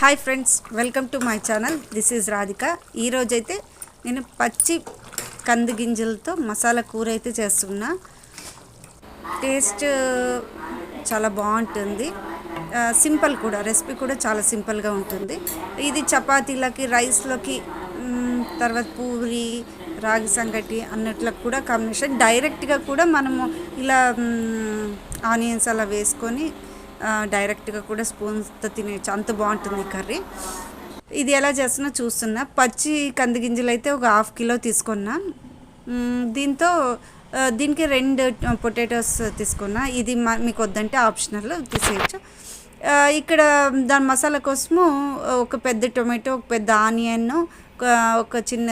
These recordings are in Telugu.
Hi friends welcome to my channel this is Radhika ఈరోజైతే నేను పచ్చి కంది గింజలతో మసాలా కూర అయితే చేస్తున్నా టేస్ట్ uh, చాలా బాగుంటుంది. Uh, సింపుల్ కూడా రెసిపీ కూడా చాలా సింపుల్గా ఉంటుంది. ఇది చపాతీలకి రైస్లోకి తర్వాత పూరి రాగి సంగటి అన్నట్లకు కూడా కాంబినేషన్ డైరెక్ట్గా కూడా మనము ఇలా ఆనియన్స్ అలా వేసుకొని డైరెక్ట్గా కూడా స్పూన్స్తో తినేయచ్చు అంత బాగుంటుంది ఈ కర్రీ. ఇది ఎలా చేస్తున్నా చూస్తున్నా. పచ్చి కంది గింజలు అయితే ఒక హాఫ్ కిలో తీసుకున్నా. దీంతో దీనికి రెండు పొటాటోస్ తీసుకున్నా. ఇది మా- మీకు వద్దంటే ఆప్షనల్ తీసేయచ్చు. ఇక్కడ దాని మసాలా కోసము ఒక పెద్ద టొమాటో ఒక పెద్ద ఆనియన్ ఒక చిన్న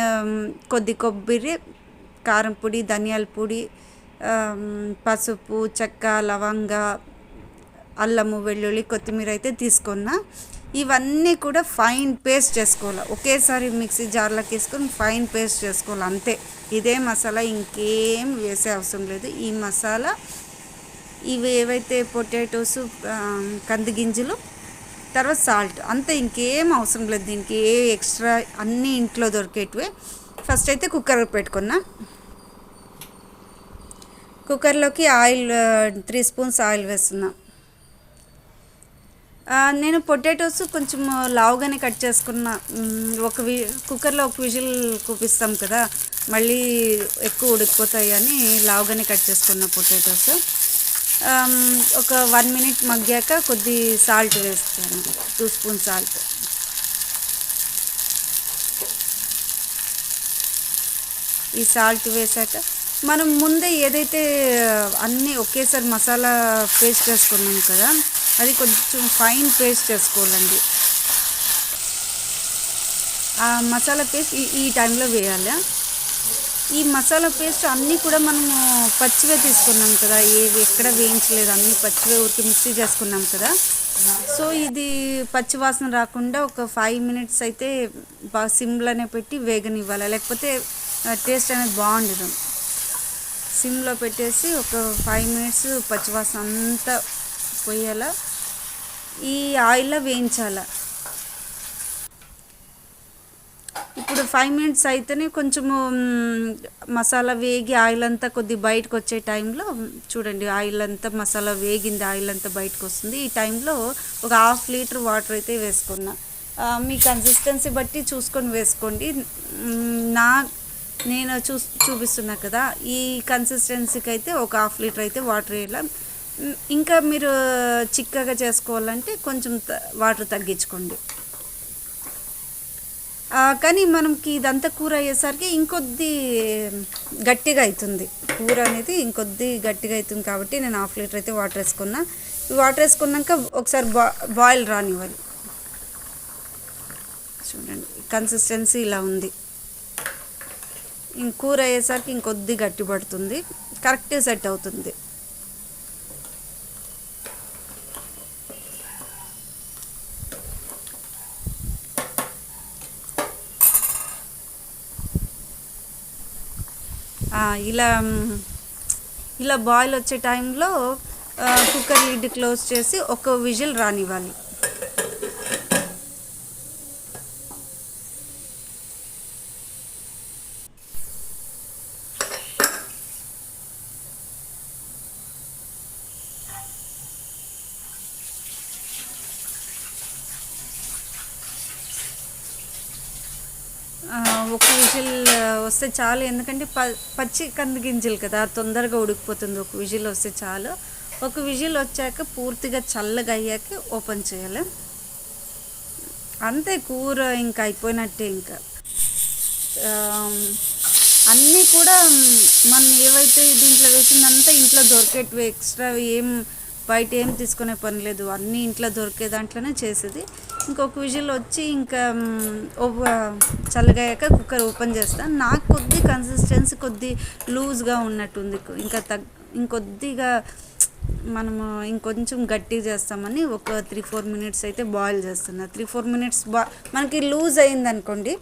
కొద్ది కొబ్బరి కారం పొడి ధనియాల పొడి పసుపు చెక్క లవంగ అల్లము వెల్లుల్లి కొత్తిమీర అయితే తీసుకున్నా. ఇవన్నీ కూడా ఫైన్ పేస్ట్ చేసుకోవాలి. ఒకేసారి మిక్సీ జార్లోకి వేసుకొని ఫైన్ పేస్ట్ చేసుకోవాలి అంతే. ఇదే మసాలా ఇంకేం వేసే అవసరం లేదు. ఈ మసాలా ఇవి ఏవైతే పొటాటోస్ కంది గింజలు తర్వాత సాల్ట్ అంతే. ఇంకేం అవసరం లేదు దీనికి. ఏ ఎక్స్ట్రా అన్నీ ఇంట్లో దొరికేటివే. ఫస్ట్ అయితే కుక్కర్ పెట్టుకున్నా. కుక్కర్లోకి ఆయిల్ త్రీ స్పూన్స్ ఆయిల్ వేస్తున్నా. నేను పొటాటోస్ కొంచెం లావుగానే కట్ చేసుకున్న. ఒక వి కుక్కర్లో ఒక విజిల్ కూపిస్తాం కదా మళ్ళీ ఎక్కువ ఉడికిపోతాయి అని లావుగానే కట్ చేసుకున్న పొటాటోస్. ఒక వన్ మినిట్ మగ్గాక కొద్ది సాల్ట్ వేస్తాను టూ స్పూన్ సాల్ట్. ఈ సాల్ట్ వేసాక మనం ముందే ఏదైతే అన్నీ ఒకేసారి మసాలా పేస్ట్ చేసుకున్నాం కదా అది కొంచెం ఫైన్ పేస్ట్ చేసుకోవాలండి. ఆ మసాలా పేస్ట్ ఈ ఈ టైంలో వేయాలి. ఈ మసాలా పేస్ట్ అన్నీ కూడా మనము పచ్చివే తీసుకున్నాం కదా ఏవి ఎక్కడ వేయించలేదు అన్నీ పచ్చివే ఊరికి మిక్సీ చేసుకున్నాం కదా. సో ఇది పచ్చి వాసన రాకుండా ఒక ఫైవ్ మినిట్స్ అయితే బాగా సిమ్లోనే పెట్టి వేగనివ్వాలి. లేకపోతే టేస్ట్ అనేది బాగుండదు. సిమ్లో పెట్టేసి ఒక ఫైవ్ మినిట్స్ పచ్చివాసన అంతా పోయేలా ఈ ఆయిల్లో వేయించాల? ఇప్పుడు ఫైవ్ మినిట్స్ అయితేనే కొంచెము మసాలా వేగి ఆయిల్ అంతా కొద్ది బయటకు వచ్చే టైంలో చూడండి ఆయిల్ అంతా మసాలా వేగింది ఆయిల్ అంతా బయటకు వస్తుంది ఈ టైంలో ఒక హాఫ్ లీటర్ వాటర్ అయితే వేసుకున్నా. మీ కన్సిస్టెన్సీ బట్టి చూసుకొని వేసుకోండి. నా నేను చూ చూపిస్తున్నా కదా ఈ కన్సిస్టెన్సీకి అయితే ఒక హాఫ్ లీటర్ అయితే వాటర్ వేయాలి? ఇంకా మీరు చిక్కగా చేసుకోవాలంటే కొంచెం త- వాటర్ తగ్గించుకోండి. కానీ మనకి ఇదంతా కూర అయ్యేసరికి ఇంకొద్ది గట్టిగా అవుతుంది కూర అనేది ఇంకొద్ది గట్టిగా అవుతుంది కాబట్టి నేను హాఫ్ లీటర్ అయితే వాటర్ వేసుకున్నా. వాటర్ వేసుకున్నాక ఒకసారి బా బాయిల్ రానివ్వాలి. చూడండి కన్సిస్టెన్సీ ఇలా ఉంది. ఇంక కూర అయ్యేసరికి ఇంకొద్ది గట్టి పడుతుంది. కరెక్ట్ సెట్ అవుతుంది. ఇలా ఇలా బాయిల్ వచ్చే టైంలో కుక్కర్ లిడ్ క్లోజ్ చేసి ఒక విజిల్ రానివ్వాలి. ఒక విజిల్ వస్తే చాలు. ఎందుకంటే ప పచ్చి కంది గింజలు కదా తొందరగా ఉడికిపోతుంది. ఒక విజిల్ వస్తే చాలు. ఒక విజిల్ వచ్చాక పూర్తిగా చల్లగా అయ్యాక ఓపెన్ చేయాలి. అంతే కూర ఇంకా అయిపోయినట్టే ఇంకా. అన్నీ కూడా మనం ఏవైతే దీంట్లో వేసిందంతా ఇంట్లో దొరికేటివి ఎక్స్ట్రా ఏం బయట ఏం తీసుకునే పని లేదు. అన్నీ ఇంట్లో దొరికే దాంట్లోనే చేసేది. ఇంకొక విజిల్ వచ్చి ఇంకా మ్, చల్లగా కుక్కర్ ఓపెన్ చేస్తాను నాకు కొద్ది కన్సిస్టెన్సీ కొద్ది లూజ్గా ఉన్నట్టుంది. ఇంకా తగ్ ఇంకొద్దిగా మనము ఇంకొంచెం గట్టిగా చేస్తామని ఒక త్రీ ఫోర్ మినిట్స్ అయితే బాయిల్ చేస్తున్నా. త్రీ ఫోర్ మినిట్స్ బా మనకి లూజ్ అయింది అనుకోండి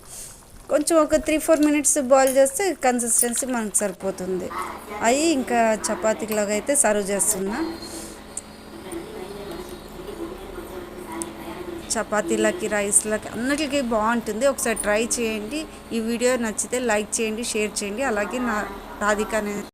కొంచెం ఒక త్రీ ఫోర్ మినిట్స్ బాయిల్ చేస్తే కన్సిస్టెన్సీ మనకు సరిపోతుంది. అవి ఇంకా చపాతీలాగా అయితే సర్వ్ చేస్తున్నా. చపాతీలకి రైస్లకి అన్నిటికీ బాగుంటుంది. ఒకసారి ట్రై చేయండి. ఈ వీడియో నచ్చితే లైక్ చేయండి షేర్ చేయండి. అలాగే నా రాధిక